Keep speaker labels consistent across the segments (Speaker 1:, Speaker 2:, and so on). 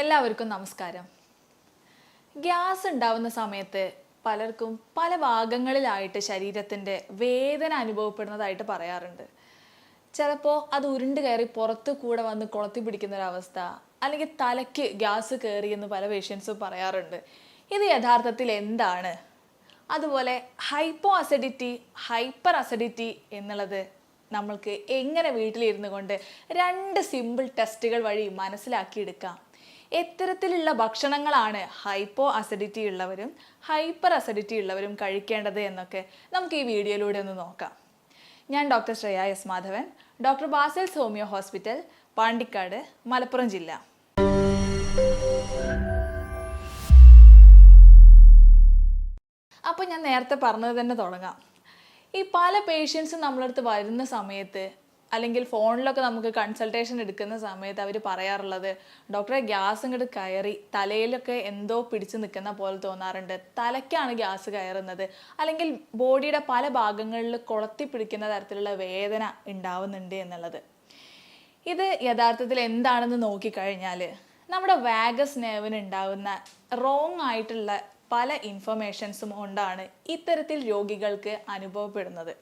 Speaker 1: എല്ലാവർക്കും നമസ്കാരം. ഗ്യാസ് ഉണ്ടാവുന്ന സമയത്ത് പലർക്കും പല ഭാഗങ്ങളിലായിട്ട് ശരീരത്തിന്റെ വേദന അനുഭവപ്പെടുന്നതായിട്ട് പറയാറുണ്ട്. ചിലപ്പോൾ അത് ഉരുണ്ട് കയറി പുറത്ത് കൂടെ വന്ന് കൊളത്തി പിടിക്കുന്ന ഒരവസ്ഥ അല്ലെങ്കിൽ തലയ്ക്ക് ഗ്യാസ് കയറി എന്ന് പല പേഷ്യൻസും പറയാറുണ്ട്. ഇത് യഥാർത്ഥത്തിൽ എന്താണ്? അതുപോലെ ഹൈപ്പോ അസിഡിറ്റി ഹൈപ്പർ അസിഡിറ്റി എന്നുള്ളത് നമ്മൾക്ക് എങ്ങനെ വീട്ടിലിരുന്നു കൊണ്ട് രണ്ട് സിമ്പിൾ ടെസ്റ്റുകൾ വഴി മനസ്സിലാക്കിയെടുക്കാം? എത്തരത്തിലുള്ള ഭക്ഷണങ്ങളാണ് ഹൈപ്പോ അസിഡിറ്റി ഉള്ളവരും ഹൈപ്പർ അസിഡിറ്റി ഉള്ളവരും കഴിക്കേണ്ടത് എന്നൊക്കെ നമുക്ക് ഈ വീഡിയോയിലൂടെ ഒന്ന് നോക്കാം. ഞാൻ doctor Shreya S Madhavan doctor Basil's homeo hospital Pandikkad Malappuram ജില്ല. അപ്പോൾ ഞാൻ നേരത്തെ പറഞ്ഞത് തന്നെ തുടങ്ങാം. ഈ പല പേഷ്യൻസും നമ്മളടുത്ത് വരുന്ന സമയത്ത് അല്ലെങ്കിൽ ഫോണിലൊക്കെ നമുക്ക് കൺസൾട്ടേഷൻ എടുക്കുന്ന സമയത്ത് അവർ പറയാറുള്ളത് ഡോക്ടറെ ഗ്യാസ് ഇങ്ങോട്ട് കയറി തലയിലൊക്കെ എന്തോ പിടിച്ചു നിൽക്കുന്ന പോലെ തോന്നാറുണ്ട്. തലയ്ക്കാണ് ഗ്യാസ് കയറുന്നത്. അല്ലെങ്കിൽ ബോഡിയുടെ പല ഭാഗങ്ങളിൽ കൊളത്തി പിടിക്കുന്ന തരത്തിലുള്ള വേദന ഉണ്ടാവുന്നുണ്ട് എന്നുള്ളത്. ഇത് യഥാർത്ഥത്തിൽ എന്താണെന്ന് നോക്കിക്കഴിഞ്ഞാൽ നമ്മുടെ വാഗസ് നേവിന് ഉണ്ടാകുന്ന റോങ് ആയിട്ടുള്ള പല ഇൻഫർമേഷൻസും കൊണ്ടാണ് ഇത്തരത്തിൽ രോഗികൾക്ക് അനുഭവപ്പെടുന്നത്.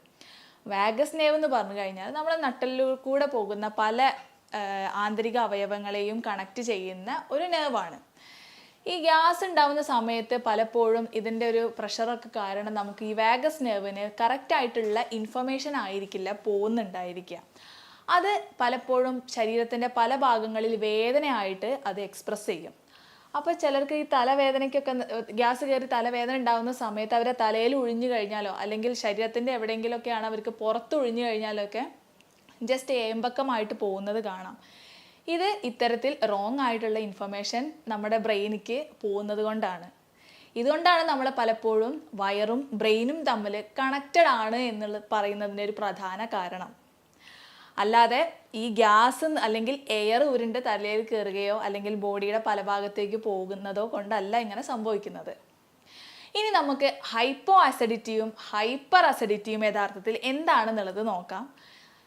Speaker 1: വാഗസ് നേവ് എന്ന് പറഞ്ഞു കഴിഞ്ഞാൽ നമ്മുടെ നട്ടലിലൂടെ പോകുന്ന പല ആന്തരിക അവയവങ്ങളെയും കണക്ട് ചെയ്യുന്ന ഒരു നേവാണ് ഈ ഗ്യാസ് ഉണ്ടാവുന്ന സമയത്ത് പലപ്പോഴും ഇതിന്റെ ഒരു പ്രഷറൊക്കെ കാരണം നമുക്ക് ഈ വാഗസ് നെർവിന് കറക്റ്റായിട്ടുള്ള ഇൻഫർമേഷൻ ആയിരിക്കില്ല പോകുന്നുണ്ടായിരിക്കുക. അത് പലപ്പോഴും ശരീരത്തിന്റെ പല ഭാഗങ്ങളിൽ വേദനയായിട്ട് അത് എക്സ്പ്രസ് ചെയ്യും. അപ്പോൾ ചിലർക്ക് ഈ തലവേദനയ്ക്കൊക്കെ ഗ്യാസ് കയറി തലവേദന ഉണ്ടാകുന്ന സമയത്ത് അവരെ തലയിൽ ഒഴിഞ്ഞു കഴിഞ്ഞാലോ അല്ലെങ്കിൽ ശരീരത്തിന്റെ എവിടെയെങ്കിലുമൊക്കെയാണ് അവർക്ക് പുറത്ത് ഒഴിഞ്ഞു കഴിഞ്ഞാലോ ഒക്കെ ജസ്റ്റ് ഏമ്പക്കമായിട്ട് പോകുന്നത് കാണാം. ഇത് ഇത്തരത്തിൽ റോങ് ആയിട്ടുള്ള ഇൻഫർമേഷൻ നമ്മുടെ ബ്രെയിനിക്ക് പോകുന്നത് കൊണ്ടാണ്. ഇതുകൊണ്ടാണ് നമ്മൾ പലപ്പോഴും വയറും ബ്രെയിനും തമ്മിൽ കണക്റ്റഡ് ആണ് എന്നുള്ളത് പറയുന്നതിന്റെ ഒരു പ്രധാന കാരണം. അല്ലാതെ ഈ ഗ്യാസ് അല്ലെങ്കിൽ എയർ ഉരുണ്ട് തലയിൽ കയറുകയോ അല്ലെങ്കിൽ ബോഡിയുടെ പല ഭാഗത്തേക്ക് പോകുന്നതോ കൊണ്ടല്ല ഇങ്ങനെ സംഭവിക്കുന്നത്. ഇനി നമുക്ക് ഹൈപ്പോ അസിഡിറ്റിയും ഹൈപ്പർ അസിഡിറ്റിയും യഥാർത്ഥത്തിൽ എന്താണെന്നുള്ളത് നോക്കാം.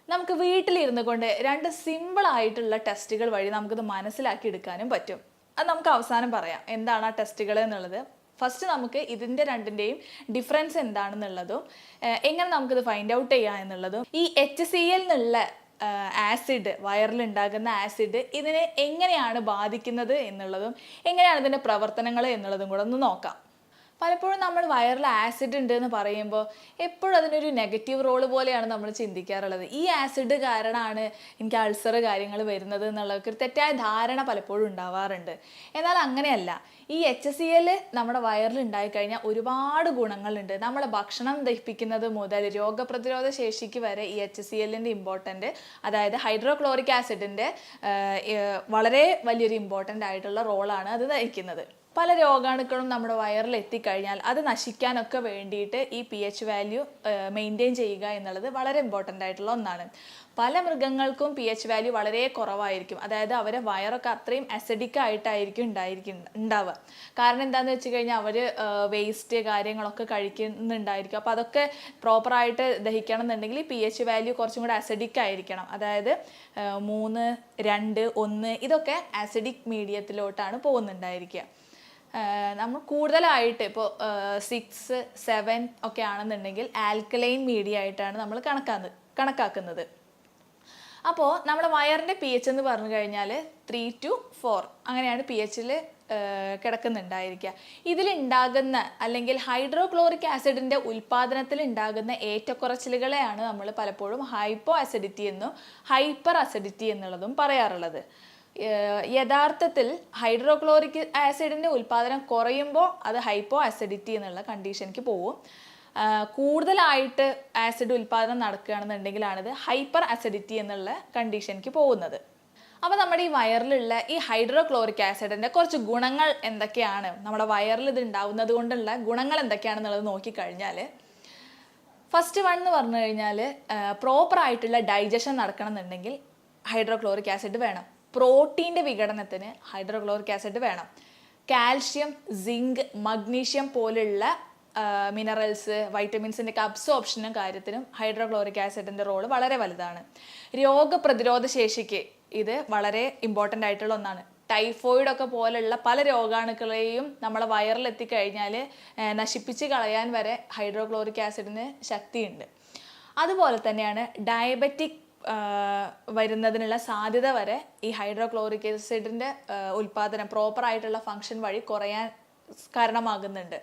Speaker 1: നമുക്ക് വീട്ടിലിരുന്ന് കൊണ്ട് രണ്ട് സിമ്പിളായിട്ടുള്ള ടെസ്റ്റുകൾ വഴി നമുക്കിത് മനസ്സിലാക്കി എടുക്കാനും പറ്റും. അത് നമുക്ക് അവസാനം പറയാം. എന്താണ് ആ ടെസ്റ്റുകൾ എന്നുള്ളത്? ഫസ്റ്റ് നമുക്ക് ഇതിന്റെ രണ്ടിന്റെയും ഡിഫറൻസ് എന്താണെന്നുള്ളതും എങ്ങനെ നമുക്കിത് ഫൈൻഡ് ഔട്ട് ചെയ്യാം എന്നുള്ളതും ഈ എച്ച് സി എൽ എന്നുള്ള ആസിഡ് വയറിൽ ഉണ്ടാകുന്ന ആസിഡ് ഇതിനെ എങ്ങനെയാണ് ബാധിക്കുന്നത് എന്നുള്ളതും എങ്ങനെയാണ് ഇതിന്റെ പ്രവർത്തനങ്ങൾ എന്നുള്ളതും കൂടെ ഒന്ന് നോക്കാം. പലപ്പോഴും നമ്മൾ വയറിൽ ആസിഡ് ഉണ്ട് എന്ന് പറയുമ്പോൾ എപ്പോഴും അതിനൊരു നെഗറ്റീവ് റോൾ പോലെയാണ് നമ്മൾ ചിന്തിക്കാറുള്ളത്. ഈ ആസിഡ് കാരണമാണ് എനിക്ക് അൾസർ കാര്യങ്ങൾ വരുന്നത് എന്നുള്ള ഒരു തെറ്റായ ധാരണ പലപ്പോഴും ഉണ്ടാവാറുണ്ട്. എന്നാൽ അങ്ങനെയല്ല. ഈ എച്ച് സി എൽ നമ്മുടെ വയറിൽ ഉണ്ടായിക്കഴിഞ്ഞാൽ ഒരുപാട് ഗുണങ്ങളുണ്ട്. നമ്മളെ ഭക്ഷണം ദഹിപ്പിക്കുന്നത് മുതൽ രോഗപ്രതിരോധ ശേഷിക്ക് വരെ ഈ എച്ച് സി എല്ലിന്റെ ഇമ്പോർട്ടന്റ് അതായത് ഹൈഡ്രോക്ലോറിക് ആസിഡിന്റെ വളരെ വലിയൊരു ഇമ്പോർട്ടന്റ് ആയിട്ടുള്ള റോളാണ് അത് വഹിക്കുന്നത് പല രോഗാണുക്കളും നമ്മുടെ വയറിൽ എത്തിക്കഴിഞ്ഞാൽ അത് നശിക്കാനൊക്കെ വേണ്ടിയിട്ട് ഈ പി എച്ച് വാല്യൂ മെയിന്റെയിൻ ചെയ്യുക എന്നുള്ളത് വളരെ ഇമ്പോർട്ടന്റ് ആയിട്ടുള്ള ഒന്നാണ്. പല മൃഗങ്ങൾക്കും പി എച്ച് വാല്യൂ വളരെ കുറവായിരിക്കും. അതായത് അവരെ വയറൊക്കെ അത്രയും അസിഡിക് ആയിട്ടായിരിക്കും ഉണ്ടായിരിക്കും ഉണ്ടാവുക. കാരണം എന്താണെന്ന് വെച്ച് കഴിഞ്ഞാൽ അവർ വേസ്റ്റ് കാര്യങ്ങളൊക്കെ കഴിക്കുന്നുണ്ടായിരിക്കും. അപ്പോൾ അതൊക്കെ പ്രോപ്പറായിട്ട് ദഹിക്കണം എന്നുണ്ടെങ്കിൽ പി എച്ച് വാല്യൂ കുറച്ചും കൂടെ അസിഡിക് ആയിരിക്കണം. അതായത് മൂന്ന് രണ്ട് ഒന്ന് ഇതൊക്കെ ആസിഡിക് മീഡിയത്തിലോട്ടാണ് പോകുന്നുണ്ടായിരിക്കുക. നമ്മൾ കൂടുതലായിട്ട് ഇപ്പോൾ സിക്സ് സെവൻ ഒക്കെ ആണെന്നുണ്ടെങ്കിൽ ആൽക്കലൈൻ മീഡിയ ആയിട്ടാണ് നമ്മൾ കണക്കാന്ന് കണക്കാക്കുന്നത്. അപ്പോൾ നമ്മുടെ വയറിന്റെ പി എച്ച് എന്ന് പറഞ്ഞു കഴിഞ്ഞാൽ ത്രീ ടു ഫോർ അങ്ങനെയാണ് പി എച്ചിൽ കിടക്കുന്നുണ്ടായിരിക്കുക. ഇതിലുണ്ടാകുന്ന അല്ലെങ്കിൽ ഹൈഡ്രോക്ലോറിക് ആസിഡിന്റെ ഉൽപ്പാദനത്തിൽ ഉണ്ടാകുന്ന ഏറ്റക്കുറച്ചിലുകളെയാണ് നമ്മൾ പലപ്പോഴും ഹൈപ്പോ ആസിഡിറ്റി എന്നും ഹൈപ്പർ അസിഡിറ്റി എന്നുള്ളതും പറയാറുള്ളത്. യഥാർത്ഥത്തിൽ ഹൈഡ്രോക്ലോറിക് ആസിഡിന്റെ ഉൽപ്പാദനം കുറയുമ്പോൾ അത് ഹൈപ്പോ ആസിഡിറ്റി എന്നുള്ള കണ്ടീഷനിലേക്ക് പോകും കൂടുതലായിട്ട് ആസിഡ് ഉൽപ്പാദനം നടക്കുകയാണെന്നുണ്ടെങ്കിലാണിത് ഹൈപ്പർ ആസിഡിറ്റി എന്നുള്ള കണ്ടീഷനിലേക്ക് പോകുന്നത്. അപ്പോൾ നമ്മുടെ ഈ വയറിലുള്ള ഈ ഹൈഡ്രോക്ലോറിക് ആസിഡിന്റെ കുറച്ച് ഗുണങ്ങൾ എന്തൊക്കെയാണ്? നമ്മുടെ വയറിൽ ഇത് ഉണ്ടാവുന്നത് കൊണ്ടുള്ള ഗുണങ്ങൾ എന്തൊക്കെയാണെന്നുള്ളത് നോക്കിക്കഴിഞ്ഞാൽ ഫസ്റ്റ് വൺ എന്ന് പറഞ്ഞു കഴിഞ്ഞാൽ പ്രോപ്പറായിട്ടുള്ള ഡൈജഷൻ നടക്കണം എന്നുണ്ടെങ്കിൽ ഹൈഡ്രോക്ലോറിക് ആസിഡ് വേണം. പ്രോട്ടീന്റെ വിഘടനത്തിന് ഹൈഡ്രോക്ലോറിക് ആസിഡ് വേണം. കാൽഷ്യം സിങ്ക് മഗ്നീഷ്യം പോലുള്ള മിനറൽസ് വൈറ്റമിൻസിന്റെ ഒക്കെ അബ്സോർപ്ഷനും കാര്യത്തിനും ഹൈഡ്രോക്ലോറിക് ആസിഡിന്റെ റോൾ വളരെ വലുതാണ്. രോഗപ്രതിരോധ ശേഷിക്ക് ഇത് വളരെ ഇമ്പോർട്ടന്റ് ആയിട്ടുള്ള ഒന്നാണ്. ടൈഫോയിഡ് ഒക്കെ പോലെയുള്ള പല രോഗാണുക്കളെയും നമ്മളെ വയറിൽ എത്തിക്കഴിഞ്ഞാൽ നശിപ്പിച്ച് കളയാൻ വരെ ഹൈഡ്രോക്ലോറിക് ആസിഡിന് ശക്തിയുണ്ട്. അതുപോലെ തന്നെയാണ് ഡയബറ്റിക് വരുന്നതിനുള്ള സാധ്യത വരെ ഈ ഹൈഡ്രോക്ലോറിക് ആസിഡിന്റെ ഉൽപ്പാദനം പ്രോപ്പറായിട്ടുള്ള ഫങ്ഷൻ വഴി കുറയാൻ കാരണമാകുന്നുണ്ട്.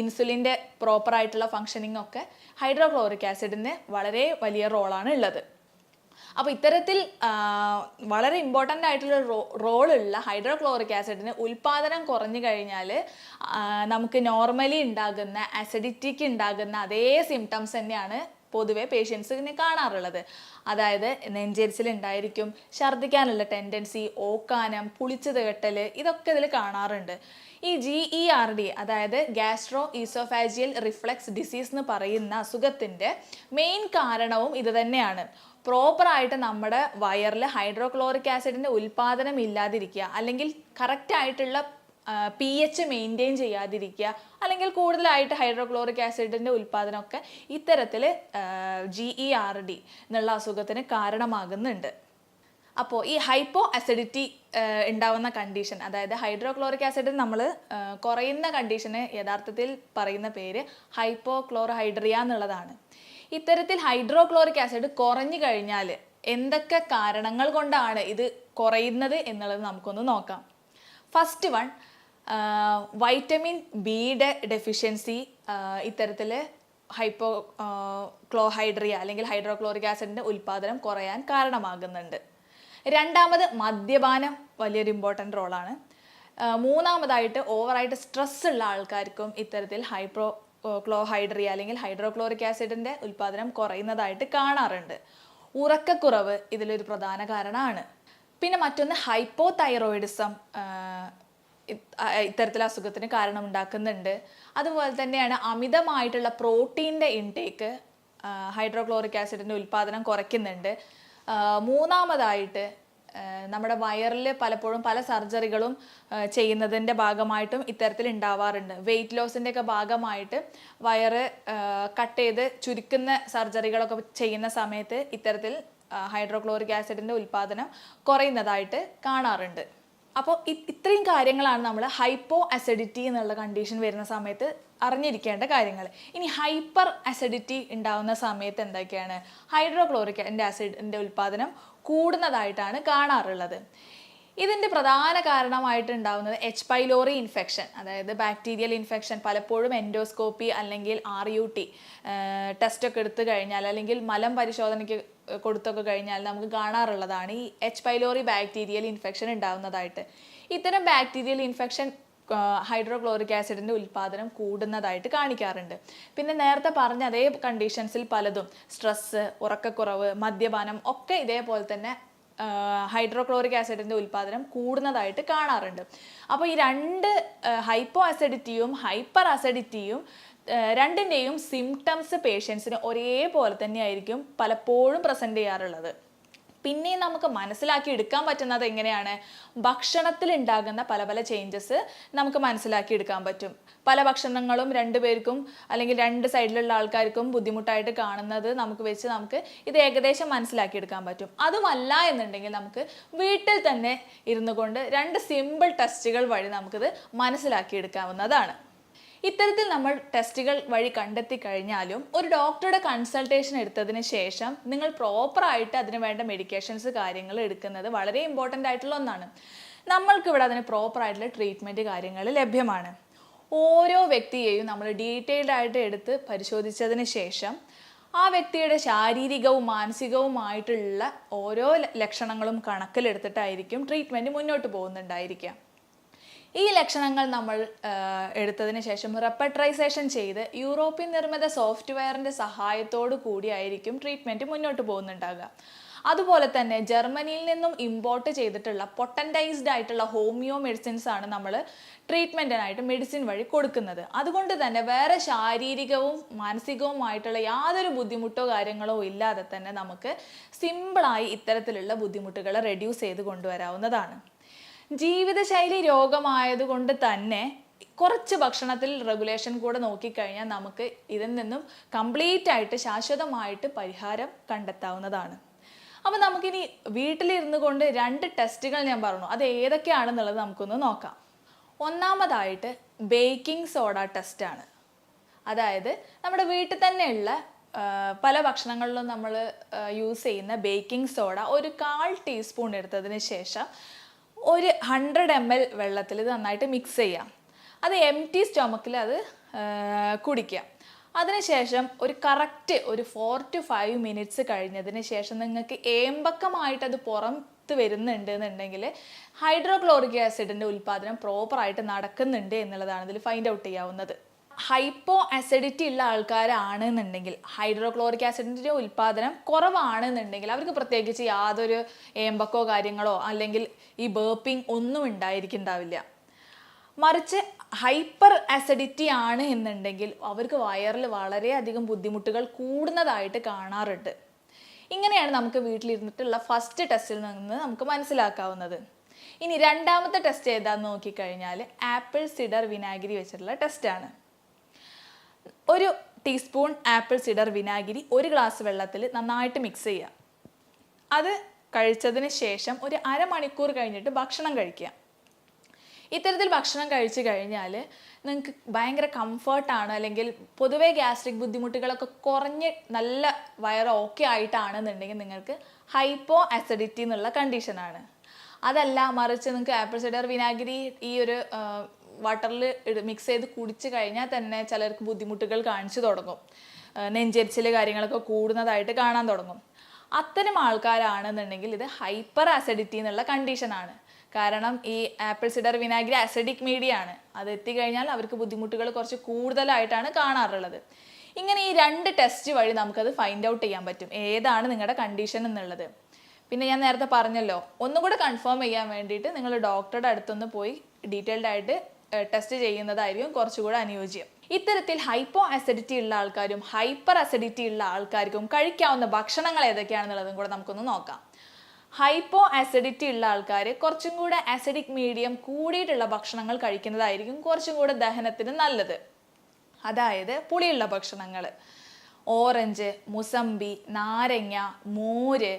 Speaker 1: ഇൻസുലിന്റെ പ്രോപ്പറായിട്ടുള്ള ഫങ്ഷനിങ് ഒക്കെ ഹൈഡ്രോക്ലോറിക് ആസിഡിന് വളരെ വലിയ റോളാണ് ഉള്ളത്. അപ്പോൾ ഇത്തരത്തിൽ വളരെ ഇമ്പോർട്ടന്റ് ആയിട്ടുള്ള റോ റോളുള്ള ഹൈഡ്രോക്ലോറിക് ആസിഡിന് ഉൽപാദനം കുറഞ്ഞു കഴിഞ്ഞാൽ നമുക്ക് നോർമലി ഉണ്ടാകുന്ന ആസിഡിറ്റിക്ക് ഉണ്ടാകുന്ന അതേ സിംറ്റംസ് തന്നെയാണ് പൊതുവെ പേഷ്യൻസിന് കാണാറുള്ളത്. അതായത് നെഞ്ചരിച്ചിൽ ഉണ്ടായിരിക്കും ഛർദ്ദിക്കാനുള്ള ടെൻഡൻസി ഓക്കാനം പുളിച്ചു തേട്ടൽ ഇതൊക്കെ ഇതിൽ കാണാറുണ്ട്. ഈ ജി ഇ ആർ ഡി അതായത് ഗ്യാസ്ട്രോ ഈസോഫാജിയൽ റിഫ്ലക്സ് ഡിസീസ് എന്ന് പറയുന്ന അസുഖത്തിന്റെ മെയിൻ കാരണവും ഇത് തന്നെയാണ്. പ്രോപ്പറായിട്ട് നമ്മുടെ വയറിൽ ഹൈഡ്രോക്ലോറിക് ആസിഡിന്റെ ഉൽപ്പാദനം ഇല്ലാതിരിക്കുക അല്ലെങ്കിൽ കറക്റ്റ് ആയിട്ടുള്ള പി എച്ച് മെയിന്റെയിൻ ചെയ്യാതിരിക്കുക അല്ലെങ്കിൽ കൂടുതലായിട്ട് ഹൈഡ്രോക്ലോറിക് ആസിഡിന്റെ ഉൽപ്പാദനമൊക്കെ ഇത്തരത്തിൽ ജി ഇ ആർ ഡി എന്നുള്ള അസുഖത്തിന് കാരണമാകുന്നുണ്ട്. അപ്പോൾ ഈ ഹൈപ്പോ അസിഡിറ്റി ഉണ്ടാവുന്ന കണ്ടീഷൻ അതായത് ഹൈഡ്രോക്ലോറിക് ആസിഡ് നമ്മൾ കുറയുന്ന കണ്ടീഷന് യഥാർത്ഥത്തിൽ പറയുന്ന പേര് ഹൈപ്പോ ക്ലോറോഹൈഡ്രിയ എന്നുള്ളതാണ്. ഇത്തരത്തിൽ ഹൈഡ്രോക്ലോറിക് ആസിഡ് കുറഞ്ഞു കഴിഞ്ഞാൽ എന്തൊക്കെ കാരണങ്ങൾ കൊണ്ടാണ് ഇത് കുറയുന്നത് എന്നുള്ളത് നമുക്കൊന്ന് നോക്കാം. ഫസ്റ്റ് വൺ വൈറ്റമിൻ ബിയുടെ ഡെഫിഷ്യൻസി ഇത്തരത്തിൽ ഹൈപ്പോ ക്ലോഹൈഡ്രിയ അല്ലെങ്കിൽ ഹൈഡ്രോക്ലോറിക് ആസിഡിന്റെ ഉൽപ്പാദനം കുറയാൻ കാരണമാകുന്നുണ്ട്. രണ്ടാമത് മദ്യപാനം വലിയൊരു ഇമ്പോർട്ടന്റ് റോളാണ് മൂന്നാമതായിട്ട് ഓവറായിട്ട് സ്ട്രെസ് ഉള്ള ആൾക്കാർക്കും ഇത്തരത്തിൽ ഹൈപ്രോ ക്ലോഹൈഡ്രിയ അല്ലെങ്കിൽ ഹൈഡ്രോക്ലോറിക് ആസിഡിന്റെ ഉൽപ്പാദനം കുറയുന്നതായിട്ട് കാണാറുണ്ട്. ഉറക്കക്കുറവ് ഇതിലൊരു പ്രധാന കാരണമാണ്. പിന്നെ മറ്റൊന്ന് ഹൈപ്പോ തൈറോയിഡിസം ഇത്തരത്തിലെ അസുഖത്തിന് കാരണമുണ്ടാക്കുന്നുണ്ട്. അതുപോലെ തന്നെയാണ് അമിതമായിട്ടുള്ള പ്രോട്ടീന്റെ ഇൻടേക്ക് ഹൈഡ്രോക്ലോറിക് ആസിഡിന്റെ ഉൽപ്പാദനം കുറയ്ക്കുന്നുണ്ട്. മൂന്നാമതായിട്ട് നമ്മുടെ വയറിൽ പലപ്പോഴും പല സർജറികളും ചെയ്യുന്നതിന്റെ ഭാഗമായിട്ടും ഇത്തരത്തിൽ ഉണ്ടാവാറുണ്ട്. വെയിറ്റ് ലോസിന്റെ ഒക്കെ ഭാഗമായിട്ട് വയറ് കട്ട് ചെയ്ത് ചുരുക്കുന്ന സർജറികളൊക്കെ ചെയ്യുന്ന സമയത്ത് ഇത്തരത്തിൽ ഹൈഡ്രോക്ലോറിക് ആസിഡിന്റെ ഉൽപ്പാദനം കുറയുന്നതായിട്ട് കാണാറുണ്ട്. അപ്പോൾ ഇത്രയും കാര്യങ്ങളാണ് നമ്മൾ ഹൈപ്പോ അസിഡിറ്റി എന്നുള്ള കണ്ടീഷൻ വരുന്ന സമയത്ത് അറിഞ്ഞിരിക്കേണ്ട കാര്യങ്ങൾ ഇനി ഹൈപ്പർ അസിഡിറ്റി ഉണ്ടാകുന്ന സമയത്ത് എന്തൊക്കെയാണ്? ഹൈഡ്രോക്ലോറിക് ആസിഡിന്റെ ഉൽപ്പാദനം കൂടുന്നതായിട്ടാണ് കാണാറുള്ളത്. ഇതിന്റെ പ്രധാന കാരണമായിട്ട് ഉണ്ടാകുന്നത് എച്ച് പൈലോറി ഇൻഫെക്ഷൻ അതായത് ബാക്ടീരിയൽ ഇൻഫെക്ഷൻ പലപ്പോഴും എൻഡോസ്കോപ്പി അല്ലെങ്കിൽ ആർ യു ടി ടെസ്റ്റൊക്കെ എടുത്തു കഴിഞ്ഞാൽ അല്ലെങ്കിൽ മലം പരിശോധനയ്ക്ക് കൊടുത്തൊക്കെ കഴിഞ്ഞാൽ നമുക്ക് കാണാറുള്ളതാണ് ഈ എച്ച് പൈലോറി ബാക്ടീരിയൽ ഇൻഫെക്ഷൻ ഉണ്ടാകുന്നതായിട്ട് ഇത്തരം ബാക്ടീരിയൽ ഇൻഫെക്ഷൻ ഹൈഡ്രോക്ലോറിക് ആസിഡിന്റെ ഉൽപ്പാദനം കൂടുന്നതായിട്ട് കാണിക്കാറുണ്ട്. പിന്നെ നേരത്തെ പറഞ്ഞ അതേ കണ്ടീഷൻസിൽ പലതും. സ്ട്രെസ്സ് ഉറക്കക്കുറവ് മദ്യപാനം ഒക്കെ ഇതേപോലെ തന്നെ ഹൈഡ്രോക്ലോറിക് ആസിഡിന്റെ ഉൽപ്പാദനം കൂടുന്നതായിട്ട് കാണാറുണ്ട്. അപ്പോൾ ഈ രണ്ട് ഹൈപ്പോ അസിഡിറ്റിയും ഹൈപ്പർ അസിഡിറ്റിയും രണ്ടിന്റെയും സിംറ്റംസ് പേഷ്യൻസിന് ഒരേപോലെ തന്നെയായിരിക്കും പലപ്പോഴും പ്രസന്റ് ചെയ്യാറുള്ളത്. പിന്നെ നമുക്ക് മനസ്സിലാക്കി എടുക്കാൻ പറ്റുന്നത് എങ്ങനെയാണ്? ഭക്ഷണത്തിൽ ഉണ്ടാകുന്ന പല പല ചേഞ്ചസ് നമുക്ക് മനസ്സിലാക്കി എടുക്കാൻ പറ്റും. പല ഭക്ഷണങ്ങളും രണ്ടു പേർക്കും അല്ലെങ്കിൽ രണ്ട് സൈഡിലുള്ള ആൾക്കാർക്കും ബുദ്ധിമുട്ടായിട്ട് കാണുന്നത് നമുക്ക് വെച്ച് നമുക്ക് ഇത് ഏകദേശം മനസ്സിലാക്കി എടുക്കാൻ പറ്റും. അതുമല്ല എന്നുണ്ടെങ്കിൽ നമുക്ക് വീട്ടിൽ തന്നെ ഇരുന്നു കൊണ്ട് രണ്ട് സിമ്പിൾ ടെസ്റ്റുകൾ വഴി നമുക്കിത് മനസ്സിലാക്കി എടുക്കാവുന്നതാണ്. ഇത്തരത്തിൽ നമ്മൾ ടെസ്റ്റുകൾ വഴി കണ്ടെത്തി കഴിഞ്ഞാലും ഒരു ഡോക്ടറുടെ കൺസൾട്ടേഷൻ എടുത്തതിന് ശേഷം നിങ്ങൾ പ്രോപ്പറായിട്ട് അതിന് വേണ്ട മെഡിക്കേഷൻസ് കാര്യങ്ങൾ എടുക്കുന്നത് വളരെ ഇമ്പോർട്ടന്റ് ആയിട്ടുള്ള ഒന്നാണ്. നമ്മൾക്കിവിടെ അതിന് പ്രോപ്പറായിട്ടുള്ള ട്രീറ്റ്മെന്റ് കാര്യങ്ങൾ ലഭ്യമാണ്. ഓരോ വ്യക്തിയെയും നമ്മൾ ഡീറ്റെയിൽഡ് ആയിട്ട് എടുത്ത് പരിശോധിച്ചതിന് ശേഷം ആ വ്യക്തിയുടെ ശാരീരികവും മാനസികവുമായിട്ടുള്ള ഓരോ ലക്ഷണങ്ങളും കണക്കിലെടുത്തിട്ടായിരിക്കും ട്രീറ്റ്മെന്റ് മുന്നോട്ട് പോകുന്നുണ്ടായിരിക്കുക. ഈ ലക്ഷണങ്ങൾ നമ്മൾ എടുത്തതിന് ശേഷം റെപ്പട്രൈസേഷൻ ചെയ്ത് യൂറോപ്യൻ നിർമ്മിത സോഫ്റ്റ്വെയറിന്റെ സഹായത്തോടു കൂടിയായിരിക്കും ട്രീറ്റ്മെന്റ് മുന്നോട്ട് പോകുന്നുണ്ടാകുക അതുപോലെ തന്നെ ജർമ്മനിയിൽ നിന്നും ഇമ്പോർട്ട് ചെയ്തിട്ടുള്ള പൊട്ടന്റൈസ്ഡ് ആയിട്ടുള്ള ഹോമിയോ മെഡിസിൻസ് ആണ് നമ്മൾ ട്രീറ്റ്മെന്റിനായിട്ട് മെഡിസിൻ വഴി കൊടുക്കുന്നത്. അതുകൊണ്ട് തന്നെ വേറെ ശാരീരികവും മാനസികവുമായിട്ടുള്ള യാതൊരു ബുദ്ധിമുട്ടോ കാര്യങ്ങളോ ഇല്ലാതെ തന്നെ നമുക്ക് സിമ്പിളായി ഇത്തരത്തിലുള്ള ബുദ്ധിമുട്ടുകളെ റെഡ്യൂസ് ചെയ്ത് കൊണ്ടുവരാവുന്നതാണ്. ജീവിതശൈലി രോഗമായതുകൊണ്ട് തന്നെ കുറച്ച് ഭക്ഷണത്തിൽ റെഗുലേഷൻ കൂടെ നോക്കിക്കഴിഞ്ഞാൽ നമുക്ക് ഇതിൽ നിന്നും കംപ്ലീറ്റ് ആയിട്ട് ശാശ്വതമായിട്ട് പരിഹാരം കണ്ടെത്താവുന്നതാണ്. അപ്പോൾ നമുക്കിനി വീട്ടിലിരുന്നു കൊണ്ട് രണ്ട് ടെസ്റ്റുകൾ ഞാൻ പറഞ്ഞു. അത് ഏതൊക്കെയാണെന്നുള്ളത് നമുക്കൊന്ന് നോക്കാം. ഒന്നാമതായിട്ട് ബേക്കിംഗ് സോഡ ടെസ്റ്റാണ് അതായത് നമ്മുടെ വീട്ടിൽ തന്നെയുള്ള പല ഭക്ഷണങ്ങളിലും നമ്മൾ യൂസ് ചെയ്യുന്ന ബേക്കിംഗ് സോഡ ഒരു കാൽ ടീസ്പൂൺ എടുത്തതിന് ശേഷം ഒരു ഹൺഡ്രഡ് എം എൽ വെള്ളത്തിൽ ഇത് നന്നായിട്ട് മിക്സ് ചെയ്യാം. അത് എം ടി സ്റ്റൊമക്കിൽ അത് കുടിക്കാം അതിനുശേഷം ഒരു കറക്റ്റ് ഒരു ഫോർ ടു ഫൈവ് മിനിറ്റ്സ് കഴിഞ്ഞതിന് ശേഷം നിങ്ങൾക്ക് ഏമ്പക്കമായിട്ട് അത് പുറത്ത് വരുന്നുണ്ട് എന്നുണ്ടെങ്കിൽ ഹൈഡ്രോക്ലോറിക് ആസിഡിന്റെ ഉൽപ്പാദനം പ്രോപ്പറായിട്ട് നടക്കുന്നുണ്ട് എന്നുള്ളതാണ് ഇതിൽ ഫൈൻഡ് ഔട്ട് ചെയ്യാവുന്നത്. ഹൈപ്പോ അസിഡിറ്റി ഉള്ള ആൾക്കാരാണെന്നുണ്ടെങ്കിൽ ഹൈഡ്രോക്ലോറിക് ആസിഡിന്റെ ഉൽപ്പാദനം കുറവാണെന്നുണ്ടെങ്കിൽ അവർക്ക് പ്രത്യേകിച്ച് യാതൊരു ഏമ്പക്കോ കാര്യങ്ങളോ അല്ലെങ്കിൽ ഈ ബേപ്പിംഗ് ഒന്നും ഉണ്ടായിരിക്കുന്നുണ്ടാവില്ല മറിച്ച് ഹൈപ്പർ അസിഡിറ്റി ആണ് എന്നുണ്ടെങ്കിൽ അവർക്ക് വയറിൽ വളരെയധികം ബുദ്ധിമുട്ടുകൾ കൂടുന്നതായിട്ട് കാണാറുണ്ട്. ഇങ്ങനെയാണ് നമുക്ക് വീട്ടിലിരുന്നിട്ടുള്ള ഫസ്റ്റ് ടെസ്റ്റിൽ നിന്ന് നമുക്ക് മനസ്സിലാക്കാവുന്നത്. ഇനി രണ്ടാമത്തെ ടെസ്റ്റ് ഏതാന്ന് നോക്കിക്കഴിഞ്ഞാൽ ആപ്പിൾ സിഡർ വിനാഗിരി വെച്ചിട്ടുള്ള ടെസ്റ്റാണ് ഒരു ടീസ്പൂൺ ആപ്പിൾ സിഡർ വിനാഗിരി ഒരു ഗ്ലാസ് വെള്ളത്തിൽ നന്നായിട്ട് മിക്സ് ചെയ്യുക. അത് കഴിച്ചതിന് ശേഷം ഒരു അരമണിക്കൂർ കഴിഞ്ഞിട്ട് ഭക്ഷണം കഴിക്കുക. ഇത്തരത്തിൽ ഭക്ഷണം കഴിച്ചു കഴിഞ്ഞാൽ നിങ്ങൾക്ക് ഭയങ്കര കംഫർട്ടാണ് അല്ലെങ്കിൽ പൊതുവേ ഗ്യാസ്ട്രിക് ബുദ്ധിമുട്ടുകളൊക്കെ കുറഞ്ഞ് നല്ല വയറ് ഓക്കെ ആയിട്ടാണെന്നുണ്ടെങ്കിൽ നിങ്ങൾക്ക് ഹൈപ്പോ അസിഡിറ്റി എന്നുള്ള കണ്ടീഷനാണ് അതല്ല മറിച്ച് നിങ്ങൾക്ക് ആപ്പിൾ സിഡർ വിനാഗിരി ഈ ഒരു വാട്ടറിൽ മിക്സ് ചെയ്ത് കുടിച്ച് കഴിഞ്ഞാൽ തന്നെ ചിലർക്ക് ബുദ്ധിമുട്ടുകൾ കാണിച്ചു തുടങ്ങും. നെഞ്ചരിച്ചിൽ കാര്യങ്ങളൊക്കെ കൂടുന്നതായിട്ട് കാണാൻ തുടങ്ങും. അത്തരം ആൾക്കാരാണെന്നുണ്ടെങ്കിൽ ഇത് ഹൈപ്പർ ആസിഡിറ്റി എന്നുള്ള കണ്ടീഷനാണ് കാരണം ഈ ആപ്പിൾ സിഡർ വിനാഗിരി ആസിഡിക് മീഡിയ ആണ്. അത് എത്തിക്കഴിഞ്ഞാൽ അവർക്ക് ബുദ്ധിമുട്ടുകൾ കുറച്ച് കൂടുതലായിട്ടാണ് കാണാറുള്ളത്. ഇങ്ങനെ ഈ രണ്ട് ടെസ്റ്റ് വഴി നമുക്കത് ഫൈൻഡ് ഔട്ട് ചെയ്യാൻ പറ്റും. ഏതാണ് നിങ്ങളുടെ കണ്ടീഷൻ എന്നുള്ളത്. പിന്നെ ഞാൻ നേരത്തെ പറഞ്ഞല്ലോ ഒന്നും കൂടെ കൺഫേം ചെയ്യാൻ വേണ്ടിയിട്ട് നിങ്ങൾ ഡോക്ടറുടെ അടുത്തൊന്ന് പോയി ഡീറ്റെയിൽഡ് ആയിട്ട് ടെസ്റ്റ് ചെയ്യുന്നതായിരിക്കും കുറച്ചുകൂടെ അനുയോജ്യം. ഇത്തരത്തിൽ ഹൈപ്പോ അസിഡിറ്റി ഉള്ള ആൾക്കാരും ഹൈപ്പർ അസിഡിറ്റി ഉള്ള ആൾക്കാർക്കും കഴിക്കാവുന്ന ഭക്ഷണങ്ങൾ ഏതൊക്കെയാണെന്നുള്ളതും കൂടെ നമുക്കൊന്ന് നോക്കാം. ഹൈപ്പോ ആസിഡിറ്റി ഉള്ള ആൾക്കാർ കുറച്ചും കൂടെ അസിഡിക് മീഡിയം കൂടിയിട്ടുള്ള ഭക്ഷണങ്ങൾ കഴിക്കുന്നതായിരിക്കും കുറച്ചും കൂടെ ദഹനത്തിന് നല്ലത്. അതായത് പുളിയുള്ള ഭക്ഷണങ്ങൾ ഓറഞ്ച് മുസമ്പി നാരങ്ങ മോര്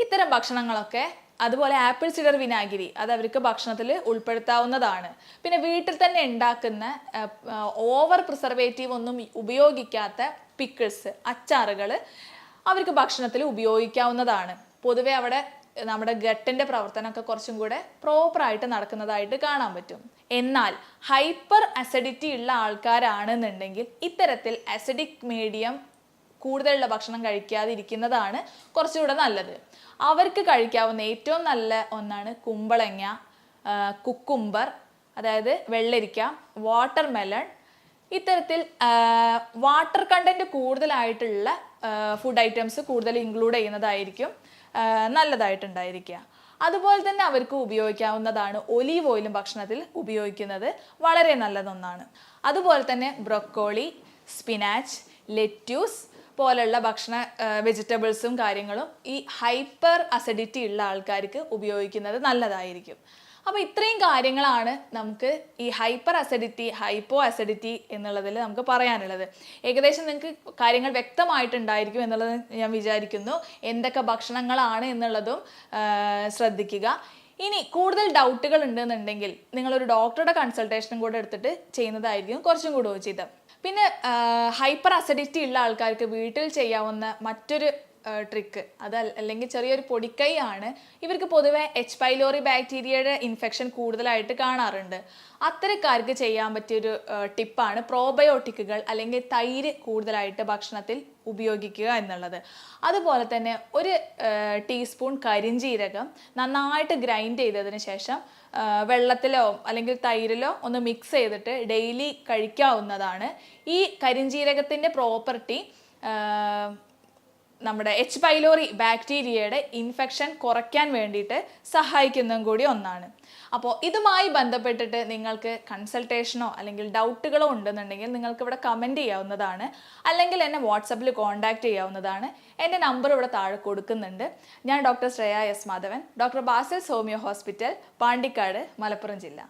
Speaker 1: ഇത്തരം ഭക്ഷണങ്ങളൊക്കെ അതുപോലെ ആപ്പിൾ സിഡർ വിനാഗിരി അത് അവർക്ക് ഭക്ഷണത്തിൽ ഉൾപ്പെടുത്താവുന്നതാണ്. പിന്നെ വീട്ടിൽ തന്നെ ഉണ്ടാക്കുന്ന ഓവർ പ്രിസർവേറ്റീവ് ഒന്നും ഉപയോഗിക്കാത്ത പിക്കിൾസ് അച്ചാറുകൾ അവർക്ക് ഭക്ഷണത്തിൽ ഉപയോഗിക്കാവുന്നതാണ്. പൊതുവെ അവിടെ നമ്മുടെ ഗട്ടിന്റെ പ്രവർത്തനമൊക്കെ കുറച്ചും കൂടെ പ്രോപ്പറായിട്ട് നടക്കുന്നതായിട്ട് കാണാൻ പറ്റും. എന്നാൽ ഹൈപ്പർ അസിഡിറ്റി ഉള്ള ആൾക്കാരാണെന്നുണ്ടെങ്കിൽ ഇത്തരത്തിൽ അസിഡിക് മീഡിയം കൂടുതലുള്ള ഭക്ഷണം കഴിക്കാതിരിക്കുന്നതാണ് കുറച്ചുകൂടെ നല്ലത്. അവർക്ക് കഴിക്കാവുന്ന ഏറ്റവും നല്ല ഒന്നാണ് കുമ്പളങ്ങ കുക്കുംബർ അതായത് വെള്ളരിക്ക വാട്ടർ മെലൺ ഇത്തരത്തിൽ വാട്ടർ കണ്ടന്റ് കൂടുതലായിട്ടുള്ള ഫുഡ് ഐറ്റംസ് കൂടുതൽ ഇൻക്ലൂഡ് ചെയ്യുന്നതായിരിക്കും നല്ലതായിട്ടുണ്ടായിരിക്കുക. അതുപോലെ തന്നെ അവർക്ക് ഉപയോഗിക്കാവുന്നതാണ് ഒലീവ് ഓയിലും ഭക്ഷണത്തിൽ ഉപയോഗിക്കുന്നത് വളരെ നല്ലതൊന്നാണ്. അതുപോലെ തന്നെ ബ്രൊക്കോളി സ്പിനാച്ച് ലെറ്റ്യൂസ് പോലുള്ള ഭക്ഷണ വെജിറ്റബിൾസും കാര്യങ്ങളും ഈ ഹൈപ്പർ അസിഡിറ്റി ഉള്ള ആൾക്കാർക്ക് ഉപയോഗിക്കുന്നത് നല്ലതായിരിക്കും. അപ്പോൾ ഇത്രയും കാര്യങ്ങളാണ് നമുക്ക് ഈ ഹൈപ്പർ അസിഡിറ്റി ഹൈപ്പോ അസിഡിറ്റി എന്നുള്ളതിൽ നമുക്ക് പറയാനുള്ളത്. ഏകദേശം നിങ്ങൾക്ക് കാര്യങ്ങൾ വ്യക്തമായിട്ടുണ്ടായിരിക്കും എന്നുള്ളത് ഞാൻ വിചാരിക്കുന്നു. എന്തൊക്കെ ഭക്ഷണങ്ങളാണ് എന്നുള്ളതും ശ്രദ്ധിക്കുക. ഇനി കൂടുതൽ ഡൗട്ടുകൾ ഉണ്ടെന്നുണ്ടെങ്കിൽ നിങ്ങളൊരു ഡോക്ടറുടെ കൺസൾട്ടേഷനും കൂടെ എടുത്തിട്ട് ചെയ്യുന്നതായിരിക്കും കുറച്ചും കൂടെ ഉചിതം. പിന്നെ ഹൈപ്പർ അസിഡിറ്റി ഉള്ള ആൾക്കാർക്ക് വീട്ടിൽ ചെയ്യാവുന്ന മറ്റൊരു ട്രിക്ക് അത് അല്ലെങ്കിൽ ചെറിയൊരു പൊടിക്കൈ ആണ്. ഇവർക്ക് പൊതുവെ എച്ച് പൈലോറി ബാക്ടീരിയയുടെ ഇൻഫെക്ഷൻ കൂടുതലായിട്ട് കാണാറുണ്ട്. അത്തരക്കാർക്ക് ചെയ്യാൻ പറ്റിയൊരു ടിപ്പാണ് പ്രോബയോട്ടിക്കുകൾ അല്ലെങ്കിൽ തൈര് കൂടുതലായിട്ട് ഭക്ഷണത്തിൽ ഉപയോഗിക്കുക എന്നുള്ളത്. അതുപോലെ തന്നെ ഒരു ടീസ്പൂൺ കരിഞ്ജീരകം നന്നായിട്ട് ഗ്രൈൻഡ് ചെയ്തതിന് ശേഷം വെള്ളത്തിലോ അല്ലെങ്കിൽ തൈരിലോ ഒന്ന് മിക്സ് ചെയ്തിട്ട് ഡെയിലി കഴിക്കാവുന്നതാണ്. ഈ കരിഞ്ജീരകത്തിന്റെ പ്രോപ്പർട്ടി നമ്മുടെ എച്ച് പൈലോറി ബാക്ടീരിയയുടെ ഇൻഫെക്ഷൻ കുറയ്ക്കാൻ വേണ്ടിയിട്ട് സഹായിക്കുന്നതും കൂടി ഒന്നാണ്. അപ്പോൾ ഇതുമായി ബന്ധപ്പെട്ടിട്ട് നിങ്ങൾക്ക് കൺസൾട്ടേഷനോ അല്ലെങ്കിൽ ഡൗട്ടുകളോ ഉണ്ടെന്നുണ്ടെങ്കിൽ നിങ്ങൾക്ക് ഇവിടെ കമന്റ് ചെയ്യാവുന്നതാണ്. അല്ലെങ്കിൽ എന്നെ വാട്സപ്പിൽ കോൺടാക്റ്റ് ചെയ്യാവുന്നതാണ്. എന്റെ നമ്പർ ഇവിടെ താഴെ കൊടുക്കുന്നുണ്ട്. ഞാൻ doctor Shreya S Madhavan doctor Basil homeo hospital Pandikkad Malappuram ജില്ല.